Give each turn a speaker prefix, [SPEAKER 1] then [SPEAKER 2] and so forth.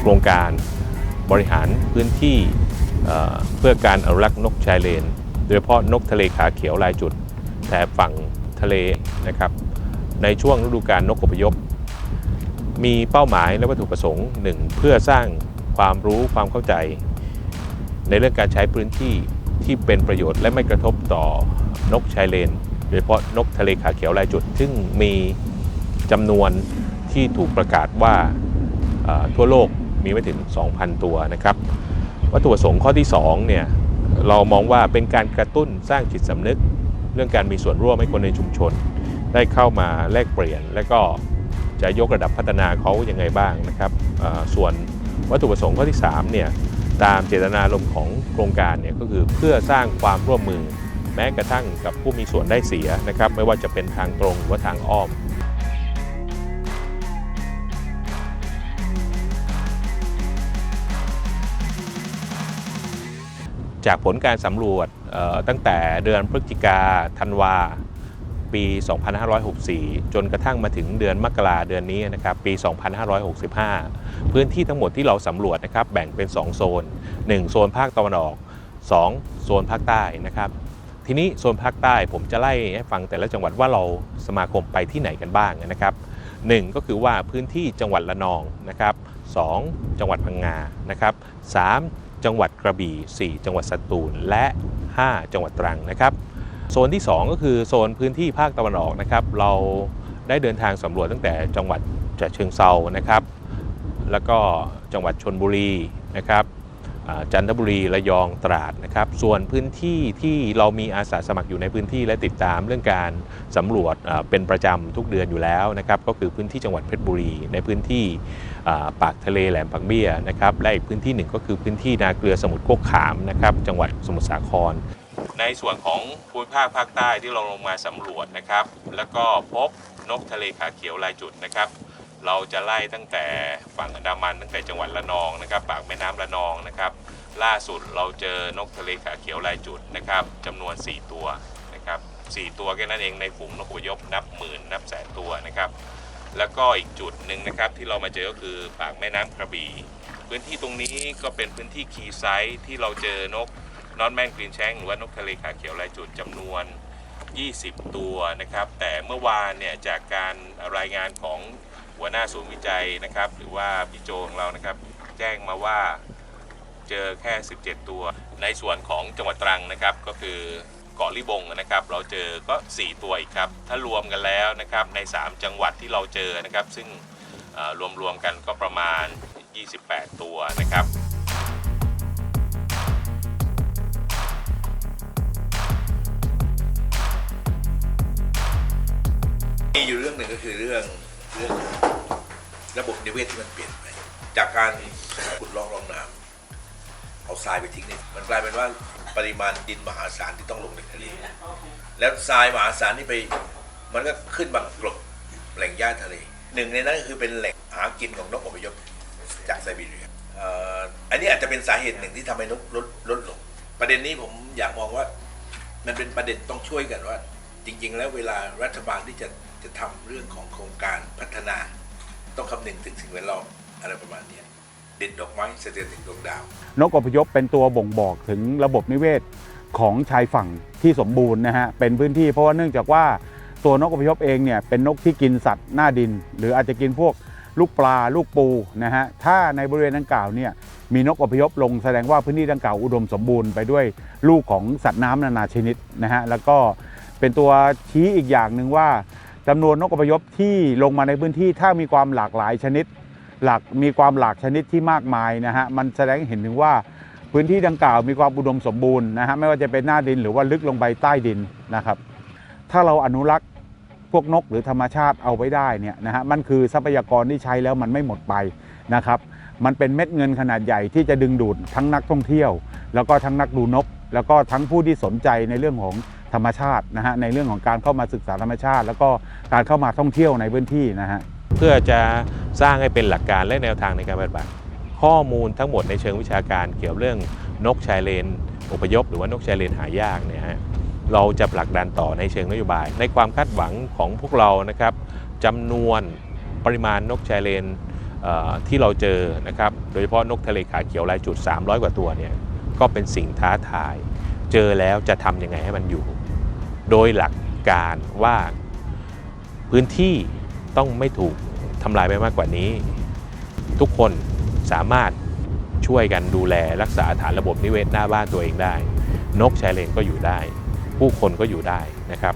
[SPEAKER 1] โครงการบริหารพื้นที่เพื่อการอนุรักษ์นกชายเลน โดยเฉพาะนกทะเลขาเขียวลายจุดแถบฝั่งทะเลนะครับในช่วงฤดูกาลนกอพยพ มีเป้าหมายและวัตถุประสงค์หนึ่งเพื่อสร้างความรู้ความเข้าใจ ในเรื่องการใช้พื้นที่ที่เป็นประโยชน์และไม่กระทบต่อนกชายเลน โดยเฉพาะนกทะเลขาเขียวลายจุด ซึ่งมีจำนวนที่ถูกประกาศว่าทั่วโลก มีไม่ถึง 2,000 ตัวนะครับ วัตถุประสงค์ข้อที่2เนี่ยเรามองว่าเป็นการกระตุ้นสร้างจิตสำนึก เรื่องการมีส่วนร่วมให้คนในชุมชน ได้เข้ามาแลกเปลี่ยน และก็จะยกระดับพัฒนาเขายังไงบ้างนะครับส่วนวัตถุประสงค์ข้อที่3เนี่ยตามเจตนารมณ์ของโครงการเนี่ยก็คือเพื่อสร้างความร่วมมือ แม้กระทั่งกับผู้มีส่วนได้เสียนะครับ ไม่ว่าจะเป็นทางตรงหรือว่าทางอ้อม จากผลการสำรวจตั้งแต่เดือนพฤศจิกาธันวา ปี 2564 จนกระทั่งมาถึงเดือนมกราเดือนนี้นะครับปี 2565 พื้นที่ทั้งหมดที่เราสำรวจนะครับแบ่งเป็น 2 โซน 1 โซนภาคตะวันออก 2 โซนภาคใต้นะครับทีนี้โซนภาคใต้ผมจะไล่ให้ฟังแต่ละจังหวัดว่าเราสมาคมไปที่ไหนกันบ้างนะครับ 1 ก็คือว่าพื้นที่จังหวัดละนองนะครับ 2 จังหวัดพังงานะครับ 3 จังหวัดกระบี่ 4 จังหวัดสตูล และ 5 จังหวัดตรังนะครับ โซนที่ 2 ก็คือโซนพื้นที่ภาคตะวันออกนะครับ เราได้เดินทางสำรวจตั้งแต่จังหวัดฉะเชิงเซานะครับ แล้วก็จังหวัดชนบุรีนะครับ จันทบุรีระยองตราดนะครับ ส่วนพื้นที่ที่เรามีอาสาสมัครอยู่ในพื้นที่และติดตามเรื่องการสำรวจเป็นประจำทุกเดือนอยู่แล้วนะครับ ก็คือพื้นที่จังหวัดเพชรบุรี ในพื้นที่ปากทะเลแหลมปักเบี้ยนะครับและอีกพื้นที่หนึ่งก็คือพื้นที่นาเกลือสมุทรโคกขามนะครับ จังหวัดสมุทรสาคร ในส่วนของภูมิภาคภาคใต้ที่เราลงมาสำรวจนะครับ แล้วก็พบนกทะเลขาเขียวลายจุดนะครับ เราจะไล่ตั้งแต่ฝั่งอันดามันตั้งแต่จังหวัดระนองนะครับ ปากแม่น้ำระนองนะครับ ล่าสุดเราเจอนกทะเลขาเขียวลายจุดนะครับจำนวน 4 ตัวนะครับ4ตัวแค่นั้นเองในฝูงนกอพยพนับหมื่นนับแสนตัวนะครับ แล้วก็อีกจุดหนึ่งนะครับที่เรามาเจอก็คือปากแม่น้ำกระบี่พื้นที่ตรงนี้ก็เป็นพื้นที่คีย์ไซต์ที่เราเจอนกนอตแมนกรีนแชงหรือว่านกทะเลขาเขียวลายจุดจำนวน 20 ตัวนะครับ แต่เมื่อวานเนี่ยจากการรายงานของ หัวหน้าศูนย์วิจัยนะครับ หรือว่าพี่โจของเรานะครับ แจ้งมาว่าเจอแค่ 17 ตัว ในส่วนของจังหวัดตรังนะครับ ก็คือเกาะลิบงนะครับ เราเจอก็ 4 ตัวอีกครับ ถ้ารวมกันแล้วนะครับใน 3 จังหวัดที่เราเจอนะครับ ซึ่งรวมๆกันก็ประมาณ 28 ตัวนะครับ
[SPEAKER 2] มีอยู่เรื่องหนึ่งก็คือเรื่องเรื่อง ระบบนิเวศที่มันเปลี่ยนไป จากการขุดลอกรองน้ำเอาทรายไปทิ้งเนี่ยมันกลายเป็นว่าปริมาณดินมหาศาลที่ต้องลงในทะเลแล้วทรายมหาศาลที่ไป มันก็ขึ้นมากลบแหล่งหญ้าทะเล หนึ่งในนั้นก็คือเป็นแหล่งหากินของนกอพยพจากไซบีเรียอันนี้อาจจะเป็นสาเหตุหนึ่งที่ทำให้นกลดลดลง ประเด็นนี้ผมอยากมองว่า มันเป็นประเด็นต้องช่วยกันว่า จริง ๆ แล้วเวลารัฐบาลที่จะจะทำเรื่องของโครงการพัฒนา ต้องคำนึงถึงสิ่งแวดล้อมอะไรประมาณนี้เด็ดดอกไม้เสถียรถึงดวงดาว
[SPEAKER 3] นกอพยพเป็นตัวบ่งบอกถึงระบบนิเวศของชายฝั่งที่สมบูรณ์นะฮะเป็นพื้นที่เพราะว่าเนื่องจากว่าตัวนกอพยพเองเนี่ยเป็นนกที่กินสัตว์หน้าดิน หรืออาจจะกินพวกลูกปลาลูกปูนะฮะถ้าในบริเวณดังกล่าวเนี่ยมีนกอพยพลงแสดงว่าพื้นที่ดังกล่าวอุดมสมบูรณ์ไปด้วยลูกของสัตว์น้ำนานาชนิดนะฮะแล้วก็เป็นตัวชี้อีกอย่างหนึ่งว่า จำนวนนกอพยพที่ลงมาในพื้นที่ถ้ามีความหลากหลายชนิด หลักมีความหลากชนิดที่มากมายนะฮะมันแสดงให้เห็นถึงว่าพื้นที่ดังกล่าวมีความอุดมสมบูรณ์นะฮะไม่ว่าจะเป็นหน้าดินหรือว่าลึกลงไปใต้ดินนะครับ ถ้าเราอนุรักษ์พวกนกหรือธรรมชาติเอาไว้ได้เนี่ยนะฮะมันคือทรัพยากรที่ใช้แล้วมันไม่หมดไปนะครับ มันเป็นเม็ดเงินขนาดใหญ่ที่จะดึงดูดทั้งนักท่องเที่ยว แล้วก็ทั้งนักดูนก แล้วก็ทั้งผู้ที่สนใจในเรื่องของ ธรรมชาตินะฮะในเรื่องของการเข้ามาศึกษาธรรมชาติ แล้วก็การเข้ามาท่องเที่ยวในพื้นที่นะฮะ
[SPEAKER 1] เพื่อจะสร้างให้เป็นหลักการและแนวทางในการปฏิบัติ ข้อมูลทั้งหมดในเชิงวิชาการเกี่ยวเรื่องนกชายเลนอพยพ หรือว่านกชายเลนหายากเนี่ยฮะเราจะผลักดันต่อในเชิงนโยบาย ในความคาดหวังของพวกเรานะครับจำนวนปริมาณนกชายเลนที่เราเจอนะครับโดยเฉพาะนกทะเลขาเขียวลายจุด 300 กว่าตัวเนี่ยก็เป็นสิ่งท้าทาย เจอแล้วจะทำยังไงให้มันอยู่ โดยหลักการว่าพื้นที่ต้องไม่ถูกทำลายไปมากกว่านี้ ทุกคนสามารถช่วยกันดูแลรักษาฐานระบบนิเวศหน้าบ้านตัวเองได้ นกชายเลนก็อยู่ได้ ผู้คนก็อยู่ได้นะครับ